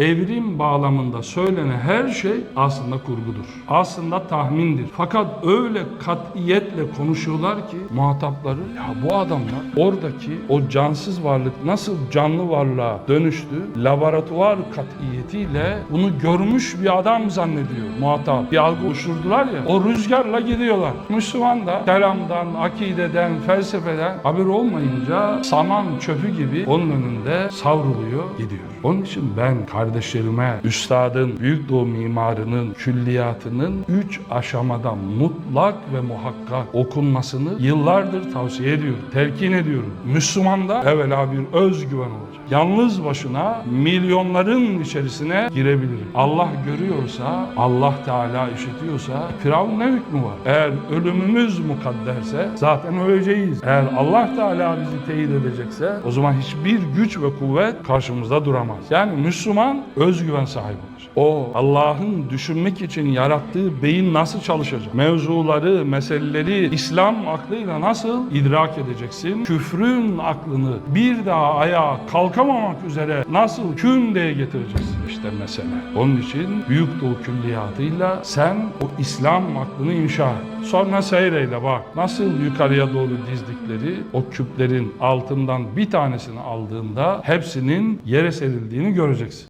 Evrim bağlamında söylenen her şey aslında kurgudur. Aslında tahmindir. Fakat öyle katiyetle konuşuyorlar ki muhatapları ya bu adamlar oradaki o cansız varlık nasıl canlı varlığa dönüştü laboratuvar katiyetiyle bunu görmüş bir adam zannediyor muhatap. Bir algı oluşturdular ya o rüzgarla gidiyorlar. Müslüman da kelamdan, akideden, felsefeden haber olmayınca saman çöpü gibi onun önünde savruluyor gidiyor. Onun için ben kardeşlerime üstadın, Büyük Doğu mimarının külliyatının üç aşamadan mutlak ve muhakkak okunmasını yıllardır tavsiye ediyorum. Telkin ediyorum. Müslümanda evvela bir özgüven olacak. Yalnız başına milyonların içerisine girebilirim. Allah görüyorsa, Allah Teala işitiyorsa Firavun ne hükmü var? Eğer ölümümüz mukadderse zaten öleceğiz. Eğer Allah Teala bizi teyit edecekse o zaman hiçbir güç ve kuvvet karşımızda duramaz. Yani Müslüman özgüven sahibi olacak. O Allah'ın düşünmek için yarattığı beyin nasıl çalışacak? Mevzuları, meseleleri İslam aklıyla nasıl idrak edeceksin? Küfrün aklını bir daha ayağa kalkamamak üzere nasıl kün diye getireceksin? İşte mesele. Onun için Büyük Doğu Külliyatı'yla sen o İslam aklını inşa et. Sonra seyreyle bak nasıl yukarıya doğru dizdikleri o küplerin altından bir tanesini aldığında hepsinin yere serildiğini göreceksin.